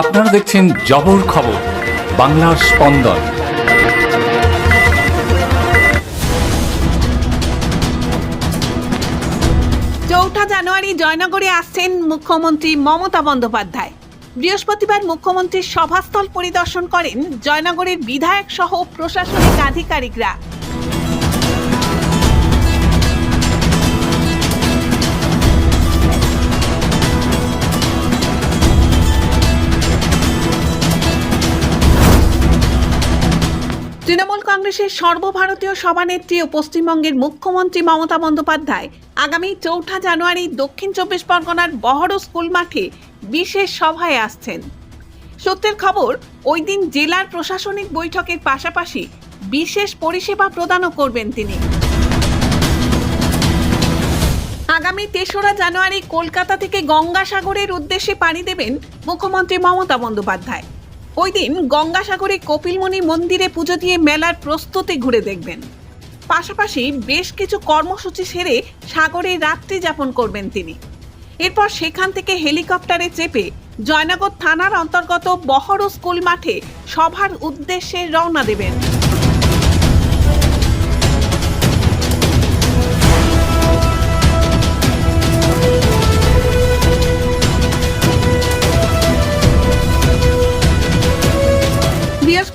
আপনারা দেখছেন জবর খবর, বাংলার স্পন্দন। চৌঠা জানুয়ারি জয়নগরে আসছেন মুখ্যমন্ত্রী মমতা বন্দ্যোপাধ্যায়। বৃহস্পতিবার মুখ্যমন্ত্রীর সভাস্থল পরিদর্শন করেন জয়নগরের বিধায়ক সহ প্রশাসনিক আধিকারিকরা। কংগ্রেসের সর্বভারতীয় সভানেত্রী ও পশ্চিমবঙ্গের মুখ্যমন্ত্রী মমতা বন্দ্যোপাধ্যায় আগামী চৌঠা জানুয়ারি দক্ষিণ চব্বিশ পরগনার বহরো স্কুল মাঠে বিশেষ সভায় আসছেন। সত্যের খবর, ওই দিন জেলার প্রশাসনিক বৈঠকের পাশাপাশি বিশেষ পরিষেবা প্রদানও করবেন তিনি। আগামী তেসরা জানুয়ারি কলকাতা থেকে গঙ্গাসাগরের উদ্দেশ্যে পাড়ি দেবেন মুখ্যমন্ত্রী মমতা বন্দ্যোপাধ্যায়। ওই দিন গঙ্গাসাগরে কপিলমণি মন্দিরে পুজো দিয়ে মেলার প্রস্তুতি ঘুরে দেখবেন। পাশাপাশি বেশ কিছু কর্মসূচি সেরে সাগরে রাত্রি যাপন করবেন তিনি। এরপর সেখান থেকে হেলিকপ্টারে চেপে জয়নগর থানার অন্তর্গত বহর স্কুল মাঠে সভার উদ্দেশ্যে রওনা দেবেন।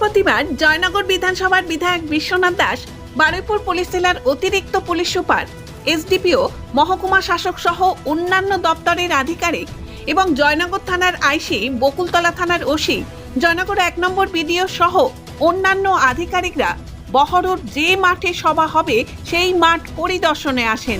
বৃহস্পতিবার জয়নগর বিধানসভার বিধায়ক বিশ্বনাথ দাস, বারুইপুর পুলিশ জেলার অতিরিক্ত পুলিশ সুপার, এসডিপিও, মহকুমা শাসক সহ অন্যান্য দপ্তরের আধিকারিক এবং জয়নগর থানার আইসি, বকুলতলা থানার ওসি, জয়নগর এক নম্বর বিডিও সহ অন্যান্য আধিকারিকরা বহরর যে মাঠে সভা হবে, সেই মাঠ পরিদর্শনে আসেন।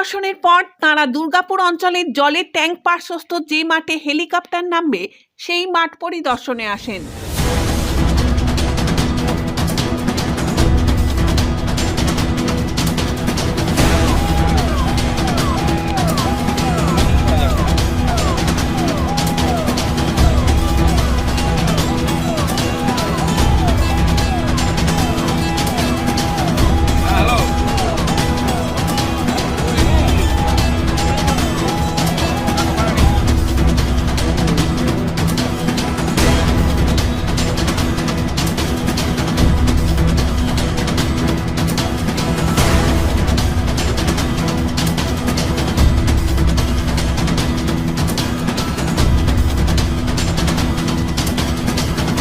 পরিদর্শনের পর তারা দুর্গাপুর অঞ্চলের জলের ট্যাঙ্ক পার্শ্বস্থ যে মাঠে হেলিকপ্টার নামবে, সেই মাঠ পরিদর্শনে আসেন।